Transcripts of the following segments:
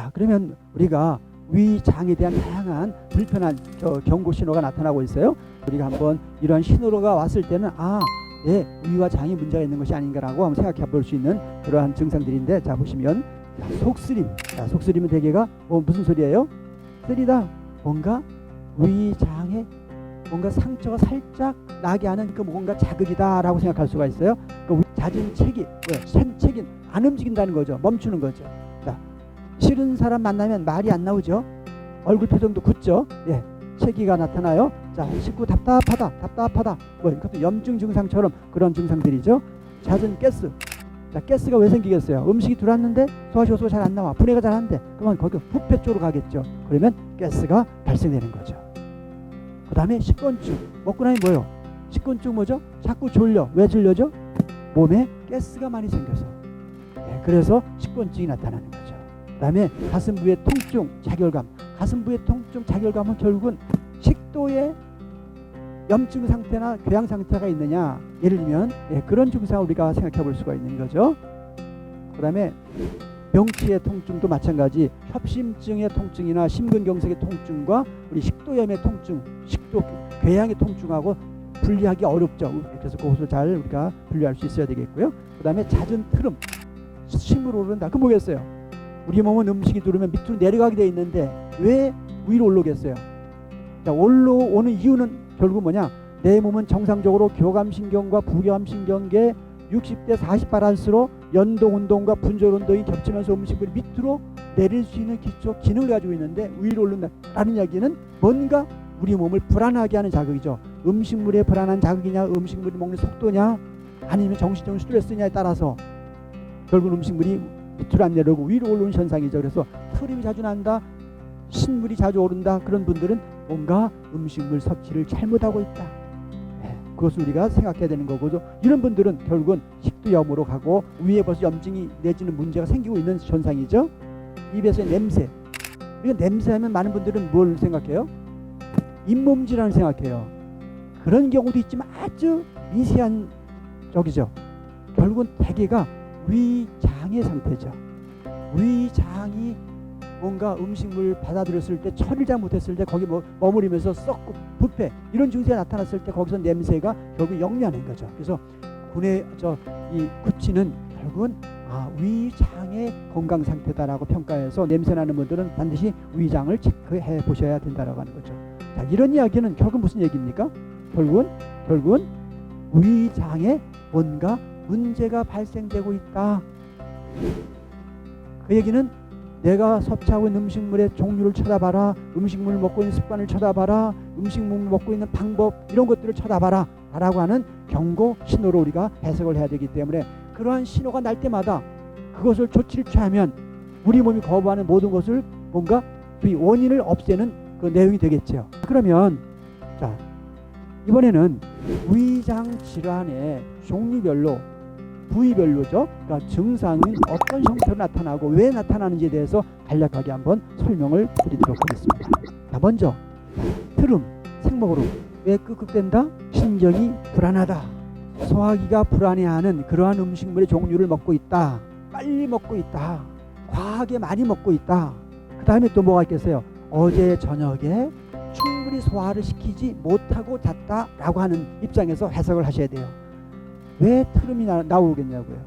자, 그러면 우리가 위장에 대한 다양한 불편한 저 경고 신호가 나타나고 있어요. 우리가 한번 이런 신호가 왔을 때는 아, 내 위와 장에 문제가 있는 것이 아닌가라고 한번 생각해 볼 수 있는 그러한 증상들인데 자 보시면 자, 속쓰림. 자, 속쓰림은 대개가 뭐 무슨 소리예요? 쓰리다. 뭔가 위장에 뭔가 상처가 살짝 나게 하는 그 뭔가 자극이다라고 생각할 수가 있어요. 그 위- 잦은 책이 뭐야? 챈 책이 안 움직인다는 거죠. 멈추는 거죠. 자, 싫은 사람 만나면 말이 안 나오죠. 얼굴 표정도 굳죠. 예, 체기가 나타나요. 자, 식구 답답하다, 답답하다. 뭐 이것도 염증 증상처럼 그런 증상들이죠. 잦은 가스. 자, 가스가 왜 생기겠어요? 음식이 들어왔는데 소화효소가 잘 안 나와, 분해가 잘 안 돼. 그러면 거기 부패 쪽으로 가겠죠. 그러면 가스가 발생되는 거죠. 그 다음에 식곤증. 먹고 나니 뭐요? 식곤증 뭐죠? 자꾸 졸려. 왜 졸려죠? 몸에 가스가 많이 생겨서. 예, 그래서 식곤증이 나타나는 거죠. 그 다음에 가슴 부의 통증, 자결감. 가슴 부의 통증, 자결감은 결국은 식도에 염증 상태나 궤양 상태가 있느냐. 예를 들면 예, 그런 증상을 우리가 생각해 볼 수가 있는 거죠. 그 다음에 명치의 통증도 마찬가지 협심증의 통증이나 심근경색의 통증과 우리 식도염의 통증, 식도 궤양의 통증하고 분리하기 어렵죠. 그래서 그것을 잘 우리가 분리할 수 있어야 되겠고요. 그 다음에 잦은 트름, 심으로 오른다. 그 뭐겠어요? 우리 몸은 음식이 들어오면 밑으로 내려가게 돼 있는데 왜 위로 올라오겠어요? 자, 올라오는 이유는 결국 뭐냐? 내 몸은 정상적으로 교감신경과 부교감신경계 60대 40 바란스로 연동 운동과 분절 운동이 겹치면서 음식을 밑으로 내릴 수 있는 기초 기능을 가지고 있는데 위로 오른다라는 이야기는 뭔가 우리 몸을 불안하게 하는 자극이죠. 음식물의 불안한 자극이냐, 음식물이 먹는 속도냐, 아니면 정신적인 스트레스냐에 따라서 결국 음식물이 밑으로 안 내려오고 위로 올라오는 현상이죠. 그래서 트림이 자주 난다, 신물이 자주 오른다 그런 분들은 뭔가 음식물 섭취를 잘못하고 있다. 네, 그것을 우리가 생각해야 되는 거고죠. 이런 분들은 결국은 식도염으로 가고 위에 벌써 염증이 내지는 문제가 생기고 있는 현상이죠. 입에서의 냄새. 우리가 냄새하면 많은 분들은 뭘 생각해요? 잇몸 질환을 생각해요. 그런 경우도 있지만 아주 미세한 적이죠. 결국은 대개가 위장의 상태죠. 위장이 뭔가 음식물 받아들였을 때 처리를 잘못했을 때 거기 뭐 머무르면서 썩고 부패 이런 증세가 나타났을 때 거기서 냄새가 결국 역류하는 거죠. 그래서 군의 저이 구치는 결국은 아, 위장의 건강 상태다라고 평가해서 냄새 나는 분들은 반드시 위장을 체크해 보셔야 된다라고 하는 거죠. 자, 이런 이야기는 결국 무슨 얘기입니까? 결국은 결국은 위장에 뭔가 문제가 발생되고 있다. 그 얘기는 내가 섭취하고 있는 음식물의 종류를 쳐다봐라. 음식물 먹고 있는 습관을 쳐다봐라. 음식물 먹고 있는 방법 이런 것들을 쳐다봐라. 라고 하는 경고 신호로 우리가 해석을 해야 되기 때문에 그러한 신호가 날 때마다 그것을 조치를 취하면 우리 몸이 거부하는 모든 것을 뭔가 그 원인을 없애는 그 내용이 되겠죠. 그러면 자 이번에는 위장 질환의 종류별로 부위별로죠. 그러니까 증상은 어떤 형태로 나타나고 왜 나타나는지에 대해서 간략하게 한번 설명을 드리도록 하겠습니다. 자, 먼저 트름, 생먹으로 왜 끄끄댄다? 신경이 불안하다. 소화기가 불안해하는 그러한 음식물의 종류를 먹고 있다. 빨리 먹고 있다. 과하게 많이 먹고 있다. 그 다음에 또 뭐가 있겠어요? 어제 저녁에 충분히 소화를 시키지 못하고 잤다라고 하는 입장에서 해석을 하셔야 돼요. 왜 트름이 나, 나오겠냐고요.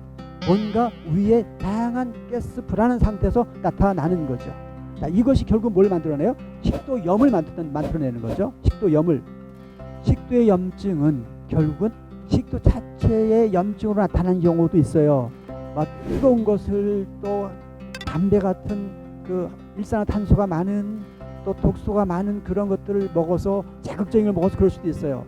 뭔가 위에 다양한 가스 불안한 상태에서 나타나는 거죠. 자, 이것이 결국 뭘 만들어내요? 식도염을 만들, 만들 어내는 거죠. 식도염을. 식도의 염증은 결국은 식도 자체의 염증으로 나타나는 경우도 있어요. 막 뜨거운 것을 또 담배 같은 그 일산화탄소가 많은 또 독소가 많은 그런 것들을 먹어서 자극적인 걸 먹어서 그럴 수도 있어요.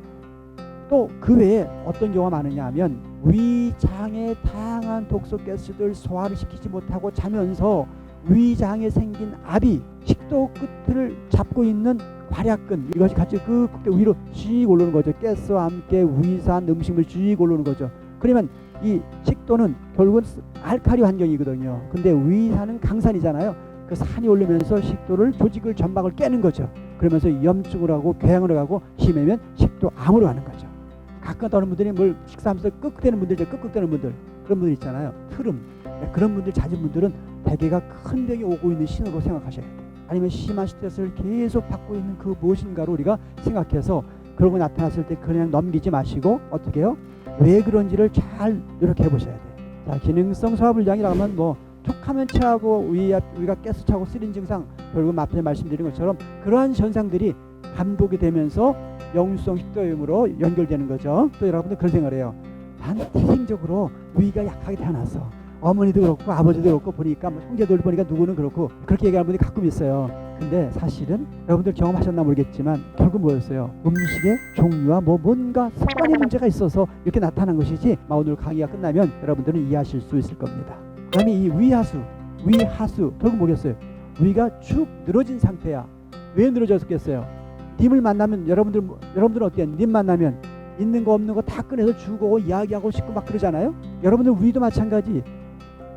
또 그 외에 어떤 경우가 많으냐 하면 위장의 다양한 독소 가스들 소화를 시키지 못하고 자면서 위장에 생긴 압이 식도 끝을 잡고 있는 괄약근 이것이 같이 그 위로 쭉 오르는 거죠. 가스와 함께 위산 음식물 쭉 오르는 거죠. 그러면 이 식도는 결국은 알카리 환경이거든요. 근데 위산은 강산이잖아요. 그 산이 오르면서 식도를 조직을 점막을 깨는 거죠. 그러면서 염증을 하고 궤양을 하고 심하면 식도 암으로 가는 거죠. 가끔 어떤 분들이 뭘 식사하면서 끄끄대는 분들, 끄끄대는 분들 그런 분들 있잖아요. 트름, 네, 그런 분들 잦은 분들은 대개가 큰 병이 오고 있는 신호로 생각하셔야 돼요. 아니면 심한 스트레스를 계속 받고 있는 그 무엇인가로 우리가 생각해서 그런 거 나타났을 때 그냥 넘기지 마시고 어떻게 해요? 왜 그런지를 잘 이렇게 해보셔야 돼요. 자, 기능성 소화불량이라고 하면 뭐 툭하면 체하고 위, 위가 가스 차고 쓰린 증상 결국 앞에 말씀드린 것처럼 그러한 현상들이 반복이 되면서 영유성 식도염으로 연결되는 거죠. 또 여러분들 그런 생각을 해요. 난 태생적으로 위가 약하게 태어났어. 어머니도 그렇고 아버지도 그렇고 보니까 뭐 형제들 보니까 누구는 그렇고 그렇게 얘기하는 분이 가끔 있어요. 근데 사실은 여러분들 경험하셨나 모르겠지만 결국 뭐였어요? 음식의 종류와 뭐 뭔가 습관의 문제가 있어서 이렇게 나타난 것이지 막 오늘 강의가 끝나면 여러분들은 이해하실 수 있을 겁니다. 그다음에 이 위하수, 위하수 결국 뭐겠어요? 위가 축 늘어진 상태야. 왜 늘어졌겠어요? 님을 만나면 여러분들 여러분들은 어때요? 님 만나면 있는 거 없는 거 다 꺼내서 주고 이야기하고 싶고 막 그러잖아요. 여러분들 위도 마찬가지.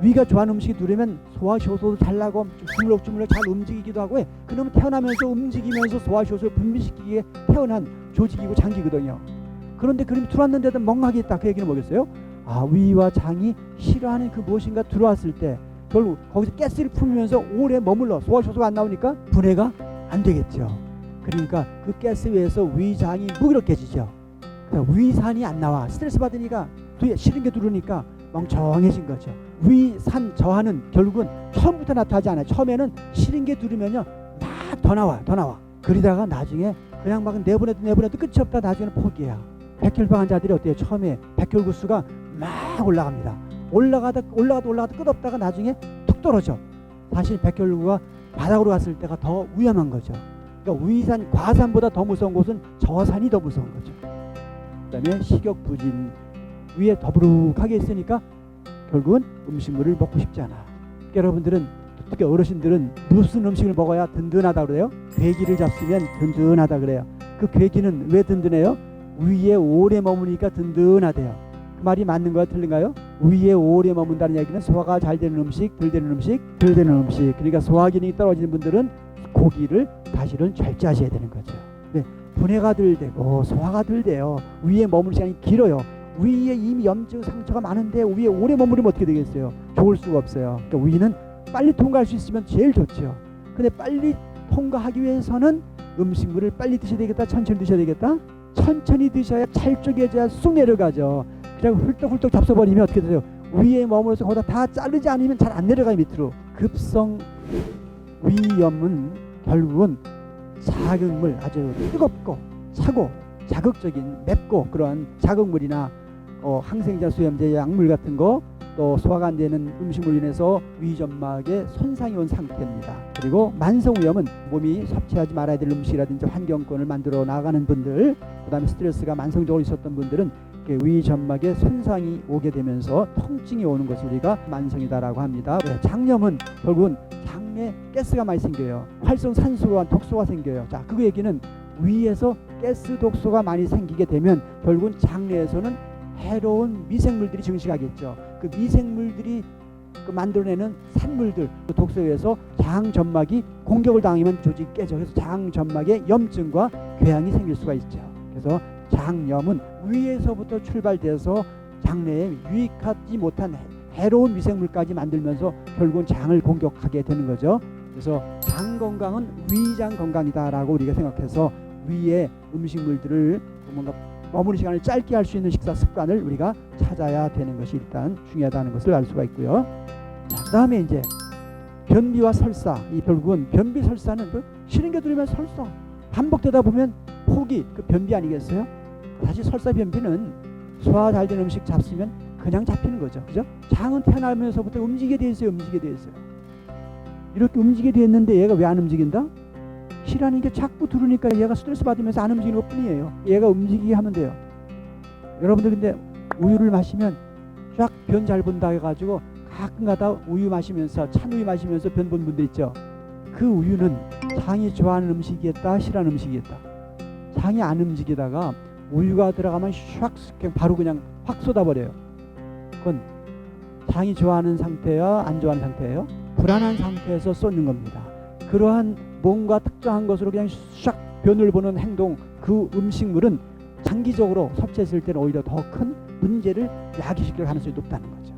위가 좋아하는 음식이 누르면 소화 효소도 잘 나고 주물럭주물럭 잘 움직이기도 하고 해. 그러면 태어나면서 움직이면서 소화 효소를 분비시키기에 태어난 조직이고 장기거든요. 그런데 그림이 들어왔는데도 멍하게 있다. 그 얘기는 뭐겠어요? 아 위와 장이 싫어하는 그 무엇인가 들어왔을 때 결국 거기서 가스를 품으면서 오래 머물러 소화 효소가 안 나오니까 분해가 안 되겠죠. 그러니까 그 가스 위에서 위장이 무기력해지죠. 그러니까 위산이 안 나와 스트레스 받으니까 뒤에 싫은 게 들어오니까 멍청해진 거죠. 위산 저하는 결국은 처음부터 나타나지 않아요. 처음에는 싫은 게 들으면요 막 더 나와 더 나와. 그러다가 나중에 그냥 막 내보내도 내보내도 끝이 없다 나중에는 포기해요. 백혈병 환자들이 어때요? 처음에 백혈구수가 막 올라갑니다. 올라가다 올라가다 올라가다 끝없다가 나중에 툭 떨어져. 사실 백혈구가 바닥으로 갔을 때가 더 위험한 거죠. 그러니까 위산 과산보다 더 무서운 곳은 저산이 더 무서운 거죠. 그다음에 식욕 부진 위에 더부룩하게 있으니까 결국은 음식물을 먹고 싶지 않아. 그러니까 여러분들은 특히 어르신들은 무슨 음식을 먹어야 든든하다 그래요? 괴기를 잡수면 든든하다 그래요. 그 괴기는 왜 든든해요? 위에 오래 머무니까 든든하대요. 그 말이 맞는 거야 틀린가요? 위에 오래 머문다는 얘기는 소화가 잘 되는 음식, 덜 되는 음식, 덜 되는 음식. 그러니까 소화 기능이 떨어지는 분들은 고기를 사실은 절제하셔야 되는 거죠. 네, 분해가 덜 되고 소화가 덜 돼요. 위에 머물 시간이 길어요. 위에 이미 염증 상처가 많은데 위에 오래 머무르면 어떻게 되겠어요? 좋을 수가 없어요. 그러니까 위는 빨리 통과할 수 있으면 제일 좋죠. 근데 빨리 통과하기 위해서는 음식물을 빨리 드셔야 되겠다, 천천히 드셔야 되겠다. 천천히 드셔야 잘 쪼개져야 쑥 내려가죠. 그냥 훌떡훌떡 잡숴버리면 어떻게 돼요? 위에 머물러서 거기다 다 자르지 않으면 잘 안 내려가요 밑으로. 급성 위염은 결국은 자극물 아주 뜨겁고 차고 자극적인 맵고 그런 자극물이나 어, 항생제, 수염제, 약물 같은 거 또 소화가 안 되는 음식물로 인해서 위점막에 손상이 온 상태입니다. 그리고 만성위염은 몸이 섭취하지 말아야 될 음식이라든지 환경권을 만들어 나가는 분들, 그다음에 스트레스가 만성적으로 있었던 분들은 위 점막에 손상이 오게 되면서 통증이 오는 것을 우리가 만성이다라고 합니다. 네, 장염은 결국은 장내 가스가 많이 생겨요. 활성산소와 독소가 생겨요. 자, 그 얘기는 위에서 가스 독소가 많이 생기게 되면 결국은 장내에서는 해로운 미생물들이 증식하겠죠. 그 미생물들이 그 만들어내는 산물들 그 독소에서 장 점막이 공격을 당하면 조직이 깨져 그래서 장 점막에 염증과 궤양이 생길 수가 있죠. 그래서 장염은 위에서부터 출발돼서 장내에 유익하지 못한 해- 해로운 미생물까지 만들면서 결국은 장을 공격하게 되는 거죠. 그래서 장 건강은 위장 건강이다라고 우리가 생각해서 위에 음식물들을 뭔가 머무는 시간을 짧게 할 수 있는 식사 습관을 우리가 찾아야 되는 것이 일단 중요하다는 것을 알 수가 있고요. 자, 그다음에 이제 변비와 설사. 이 결국은 변비 설사는 그 싫은 게 들으면 설사. 반복되다 보면 포기 그 변비 아니겠어요? 사실 설사 변비는 소화 잘 되는 음식 잡수면 그냥 잡히는 거죠. 그죠? 장은 태어나면서부터 움직이게 돼 있어요. 움직이게 돼 있어요. 이렇게 움직이게 돼 있는데 얘가 왜 안 움직인다? 싫어하는 게 자꾸 들으니까 얘가 스트레스 받으면서 안 움직이는 것 뿐이에요. 얘가 움직이게 하면 돼요. 여러분들 근데 우유를 마시면 쫙 변 잘 본다 해가지고 가끔가다 우유 마시면서 찬 우유 마시면서 변 본 분들 있죠. 그 우유는 장이 좋아하는 음식이었다, 싫어하는 음식이었다. 장이 안 움직이다가 우유가 들어가면 샥 바로 그냥 확 쏟아버려요. 그건 장이 좋아하는 상태야, 안 좋아하는 상태예요? 불안한 상태에서 쏟는 겁니다. 그러한 뭔가 특정한 것으로 그냥 샥 변을 보는 행동 그 음식물은 장기적으로 섭취했을 때는 오히려 더 큰 문제를 야기시킬 가능성이 높다는 거죠.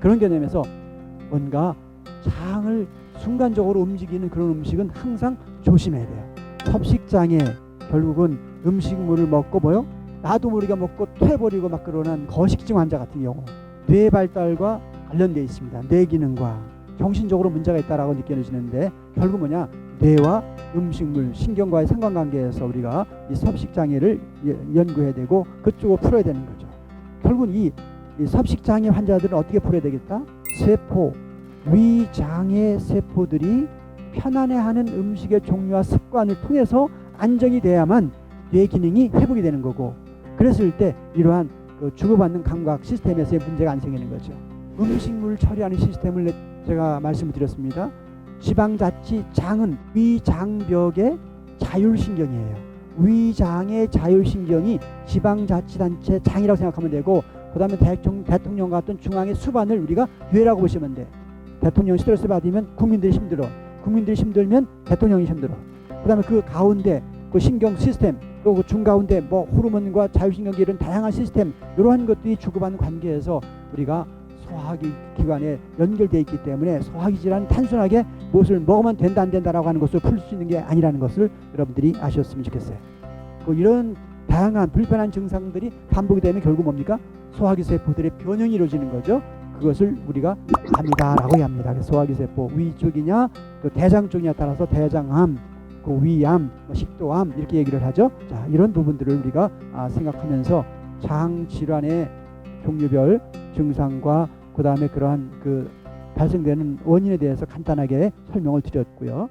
그런 개념에서 뭔가 장을 순간적으로 움직이는 그런 음식은 항상 조심해야 돼요. 섭식장애 결국은 음식물을 먹고 뭐요? 나도 모르게 먹고 토해버리고 막 그러는 거식증 환자 같은 경우 뇌 발달과 관련되어 있습니다. 뇌 기능과 정신적으로 문제가 있다라고 느껴지는데 결국 뭐냐 뇌와 음식물 신경과의 상관관계에서 우리가 이 섭식 장애를 예- 연구해야 되고 그쪽으로 풀어야 되는 거죠. 결국 이, 이 섭식 장애 환자들은 어떻게 풀어야 되겠다? 세포 위장의 세포들이 편안해하는 음식의 종류와 습관을 통해서 안정이 돼야만 뇌 기능이 회복이 되는 거고 그랬을 때 이러한 그 주고받는 감각 시스템에서의 문제가 안 생기는 거죠. 음식물 처리하는 시스템을 내- 제가 말씀을 드렸습니다. 지방자치 장은 위장벽의 자율신경이에요. 위장의 자율신경이 지방자치단체 장이라고 생각하면 되고 그 다음에 대통령, 대통령 같은 중앙의 수반을 우리가 뇌라고 보시면 돼. 대통령 스트레스 받으면 국민들이 힘들어. 국민들이 힘들면 대통령이 힘들어. 그다음에 그 가운데 그 신경 시스템 그리고 그 중가운데 뭐 호르몬과 자율신경계 이런 다양한 시스템 이러한 것들이 주고받는 관계에서 우리가 소화기 기관에 연결되어 있기 때문에 소화기 질환 단순하게 무엇을 먹으면 된다 안 된다라고 하는 것을 풀 수 있는 게 아니라는 것을 여러분들이 아셨으면 좋겠어요. 그 이런 다양한 불편한 증상들이 반복이 되면 결국 뭡니까? 소화기 세포들의 변형이 이루어지는 거죠. 그것을 우리가 암이다라고 합니다. 소화기 세포 위 쪽이냐 또 대장 쪽이냐 따라서 대장암, 그 위암, 뭐 식도암 이렇게 얘기를 하죠. 자 이런 부분들을 우리가 아, 생각하면서 장 질환의 종류별 증상과 그 다음에 그러한 그 발생되는 원인에 대해서 간단하게 설명을 드렸고요.